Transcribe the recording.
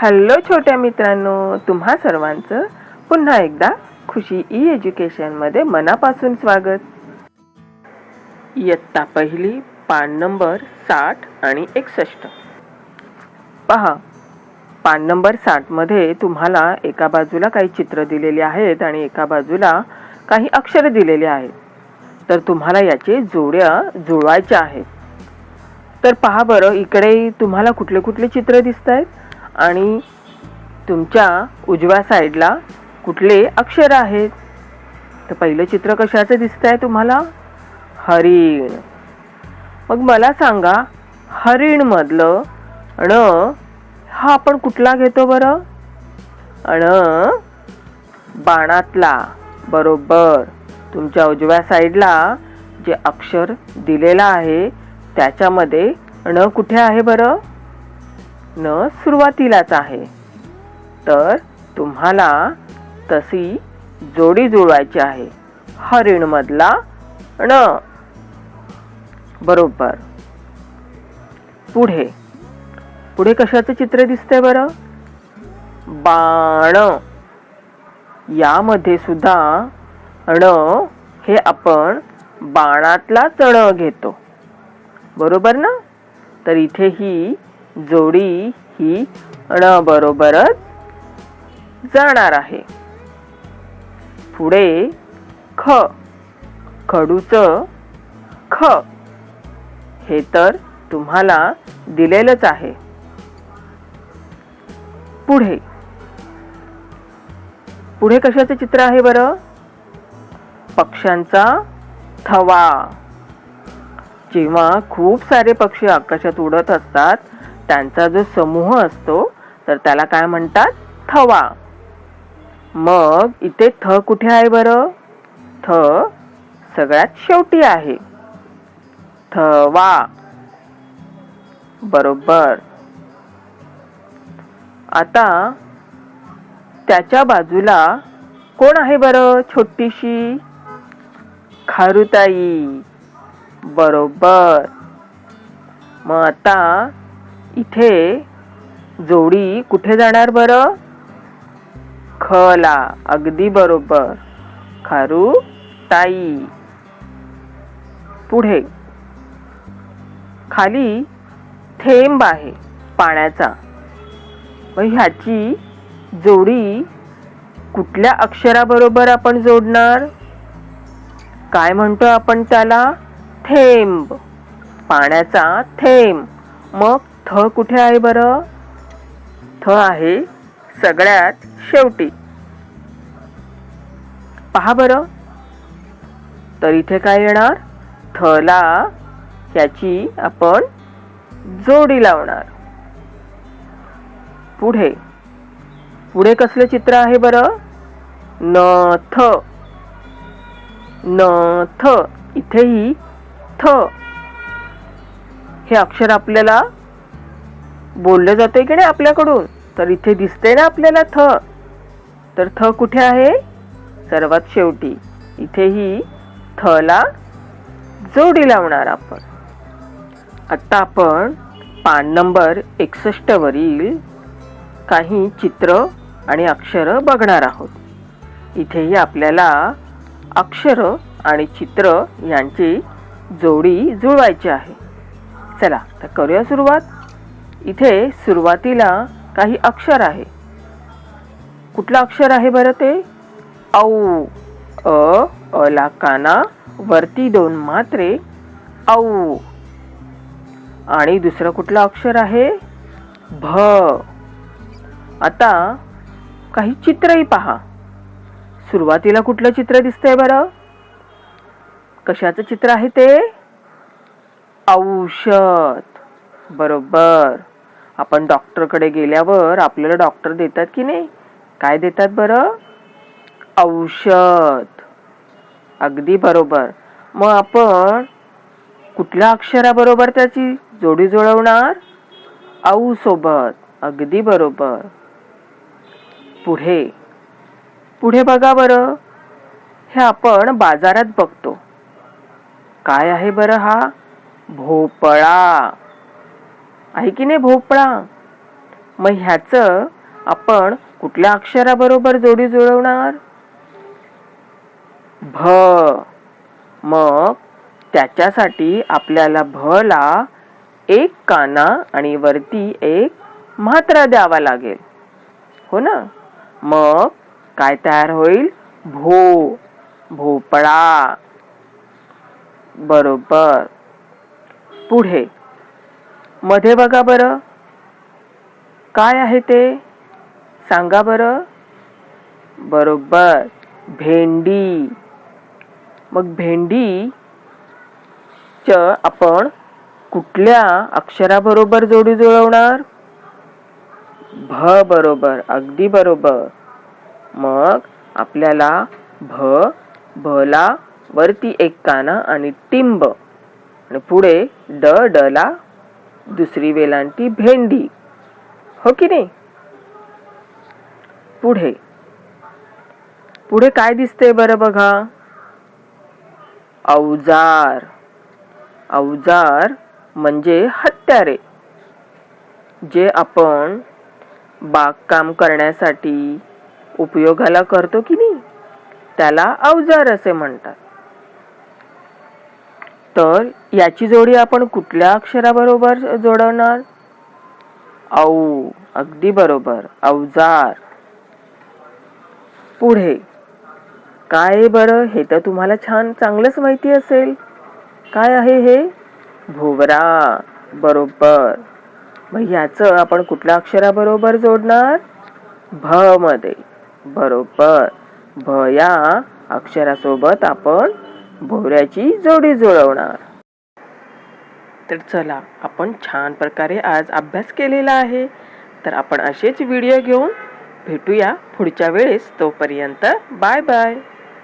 Hello छोट्या मित्रांनो तुम्हा सर्वांचं पुन्हा एकदा खुशी ई एज्युकेशनमध्ये मनापासून स्वागत. इयत्ता पहिली पान नंबर साठ आणि एकसष्ट. पहा पान नंबर साठमध्ये तुम्हाला एका बाजूला काही चित्र दिलेली आहेत आणि एका बाजूला काही अक्षर दिलेले आहेत. तर तुम्हाला याचे जोड्या जुळवायच्या आहेत. तर पहा बरं इकडे तुम्हाला कुठले कुठले चित्र दिसत आहेत आणि तुमच्या उजव्या साईडला कुठले अक्षर आहेत? तर पहिलं चित्र कशाचं दिसत आहे तुम्हाला? हरिण. मग मला सांगा हरिणमधलं ण हा आपण कुठला घेतो बरं? अण बाणातला. बरोबर. तुमच्या उजव्या साईडला जे अक्षर दिलेलं आहे त्याच्यामध्ये ण कुठे आहे बरं? न सुरुवातीलाच आहे. तर तुम्हाला तशी जोडी जुळवायची आहे. हरिणमधला ण बरोबर. पुढे. पुढे कशाचं चित्र दिसतंय बरं? बाण. यामध्ये सुद्धा ण हे आपण बाणातला चण घेतो. बरोबर ना? तर इथे ही जोडी ही ण बरोबरच जाणार आहे. पुढे ख खडूचं ख. हे तर तुम्हाला दिलेलंच आहे. पुढे. पुढे कशाचं चित्र आहे बरं? पक्ष्यांचा थवा. जेव्हा खूप सारे पक्षी आकाशात उडत असतात त्यांचा जो समूह असतो तर त्याला काय म्हणतात? थवा. मग इथे थ कुठे आहे बरं? थ सगळ्यात शेवटी आहे. थवा. बरोबर. आता त्याच्या बाजूला कोण आहे बरं? छोटीशी खारुताई. बरोबर. मग आता इथे जोडी कुठे जाणार बरं? खला अगदी बरोबर. खारू ताई. पुढे. खाली थेंब आहे पाण्याचा. मग ह्याची जोडी कुठल्या अक्षराबरोबर आपण जोडणार? काय म्हणतो आपण त्याला? थेंब. पाण्याचा थेंब. मग थ कुठे आहे बरं? थ आहे सगळ्यात शेवटी. पहा बरं. तर इथे काय येणार? थला याची आपण जोडी लावणार. पुढे. पुढे कसलं चित्र आहे बरं? न थ न थ इथेही थ. हे अक्षर आपल्याला बोललं जाते की नाही आपल्याकडून? तर इथे दिसते ना आपल्याला थ. तर थ कुठे आहे? सर्वात शेवटी. इथेही थला जोडी लावणार आपण. आता आपण पान नंबर एकसष्ट वरील काही चित्र आणि अक्षर बघणार आहोत. इथेही आपल्याला अक्षर आणि चित्र यांची जोडी जुळवायची आहे. चला तर करूया सुरुवात. इथे सुरुवातीला काही अक्षर आहे. कुठलं अक्षर आहे बरं ते? औ अ अला काना वरती दोन मात्रे औ. आणि दुसरं कुठलं अक्षर आहे? भ. आता काही चित्रही पहा. सुरुवातीला कुठलं चित्र दिसतंय बरं? कशाचं चित्र आहे ते? औषध. बरोबर. आपण डॉक्टरकडे गेल्यावर आपल्याला डॉक्टर देतात की नाही? काय देतात बरं? औषध. अगदी बरोबर. मग आपण कुठल्या अक्षराबरोबर त्याची जोडी जुळवणार? औ सोबत अगदी बरोबर. पुढे. पुढे बघा बरं. हे आपण बाजारात बघतो. काय आहे बरं हा? भोपळा. आहे की नाही भोपळा? मग ह्याचं आपण कुठल्या अक्षराबरोबर जोडी जुळवणार? भ. मग त्याच्यासाठी आपल्याला भ ला एक काना आणि वरती एक म्हात्रा द्यावा लागेल. हो ना? मग काय तयार होईल? भो. भोपळा. बरोबर. पुढे. मध्ये बघा बरं. काय आहे ते? सांगा बरं. बरोबर. भेंडी. मग भेंडी च आपण कुठल्या अक्षराबरोबर जोडी जुळवणार? भ बरोबर. अगदी बरोबर. मग आपल्याला भ भला वरती एक काना आणि टिंब. आणि पुढे ड डला दुसरी वेलांटी भेंडी. हो की नाही? पुढे. पुढे काय दिसतंय बरं बघा? अवजार. अवजार म्हणजे हत्यारे जे आपण बागकाम करण्यासाठी उपयोगाला करतो की नाही? त्याला अवजार असे म्हणतात. तर याची जोडी आपण कुठल्या अक्षराबरोबर जोडवणार औ अगदी बरोबर. अवजार. पुढे. काय बरं? हे तर तुम्हाला छान चांगलंच माहिती असेल. काय आहे हे? भोवरा. बरोबर. मग ह्याचं आपण कुठल्या अक्षराबरोबर जोडणार? भ मध्ये. बरोबर. भ या अक्षरासोबत आपण भोवऱ्याची जोडी जुळवणार. तर चला आपण छान प्रकारे आज अभ्यास केलेला आहे. तर आपण असेच व्हिडिओ घेऊन भेटूया पुढच्या वेळेस. तोपर्यंत बाय बाय.